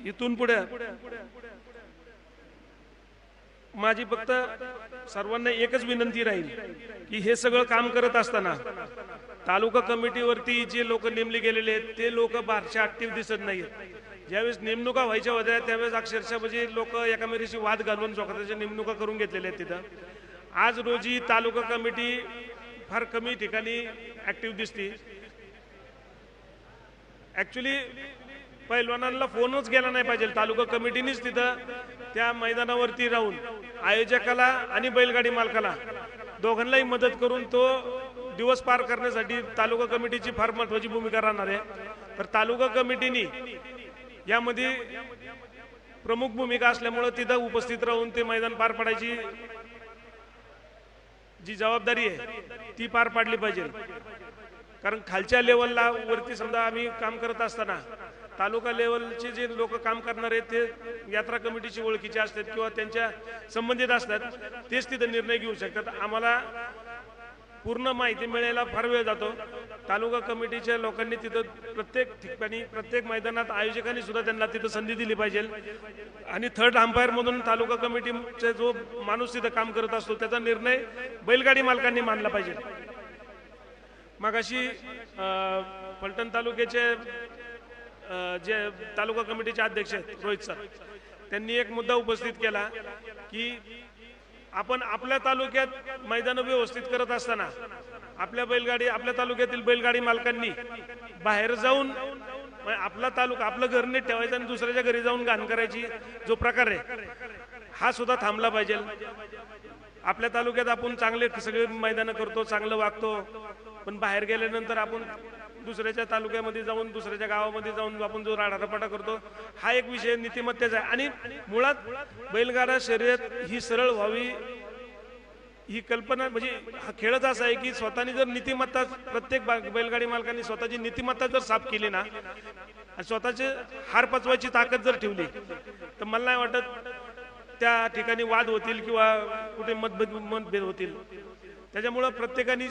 इथून पुढे. माझी फक्त सर्वांना एकच विनंती राहील की हे सगळं काम करत असताना तालुका कमिटीवरती जे लोक नेमले गेलेले आहेत ते लोक फारशा ऍक्टिव्ह दिसत नाहीत. ज्यावेळेस नेमणुका व्हायच्या होत्या त्यावेळेस अक्षरशः म्हणजे लोक एकामेरीशी वाद घालून स्वतःच्या नेमणुका करून घेतलेल्या आहेत तिथं. आज रोजी तालुका कमिटी फार कमी ठिकाणी ऍक्टिव्ह दिसते. ऍक्च्युली पैलवानांना फोनच गेला नाही पाहिजे. तालुका कमिटीनेच तिथं त्या मैदानावरती राहून आयोजकाला आणि बैलगाडी मालकाला दोघांनाही मदत करून तो दिवस पार करण्यासाठी तालुका कमिटीची फार महत्वाची भूमिका राहणार आहे. तर तालुका कमिटीनी यामध्ये प्रमुख भूमिका असल्यामुळं तिथं उपस्थित राहून ते मैदान पार पाडायची जी जबाबदारी आहे ती पार पाडली पाहिजे. कारण खालच्या लेवलला वरती समजा आम्ही काम करत असताना तालुका लेवलचे जे लोक काम करणार आहेत ते यात्रा कमिटीची ओळखीचे असतात किंवा त्यांच्या संबंधित असतात तेच तिथं निर्णय घेऊ शकतात. आम्हाला पूर्ण माहिती मिळायला फार वेळ जातो. तालुका कमिटीच्या लोकांनी तिथं प्रत्येक ठिकाणी प्रत्येक मैदानात आयोजकांनी सुद्धा त्यांना तिथं संधी दिली पाहिजे. आणि थर्ड अंपायर मधून तालुका कमिटीचा जो माणूस तिथं काम करत असतो त्याचा निर्णय बैलगाडी मालकांनी मानला पाहिजे. मगाशी पलटण तालुक्याचे जे तालुका कमिटीचे अध्यक्ष आहेत रोहित सर त्यांनी एक मुद्दा उपस्थित केला की आपण आपल्या तालुक्यात मैदान व्यवस्थित करत असताना आपल्या बैलगाडी आपल्या तालुक्यातील बैलगाडी मालकांनी बाहेर जाऊन आपला तालुका आपलं घर नीट ठेवायचं आणि दुसऱ्याच्या घरी जाऊन घाण करायची जो प्रकार आहे हा सुद्धा थांबला पाहिजे. आपल्या तालुक्यात आपण चांगले सगळे मैदानं करतो चांगलं वागतो पण बाहेर गेल्यानंतर आपण दुसऱ्याच्या तालुक्यामध्ये जाऊन दुसऱ्याच्या गावामध्ये जाऊन आपण जो राडारपाटा करतो हा एक विषय नीतिमत्तेचा आहे. आणि मुळात बैलगाडा शर्यत ही सरळ व्हावी ही कल्पना म्हणजे हा खेळच असा आहे की स्वतःनी जर नीतिमत्ता प्रत्येक बा- बैलगाडी मालकांनी स्वतःची नीतिमत्ता जर साफ केली ना आणि स्वतःचे हार पचवायची ताकद जर ठेवली तर मला नाही वाटत त्या ठिकाणी वाद होतील किंवा कुठे मतभेद मतभेद होतील. त्याच्यामुळं प्रत्येकाने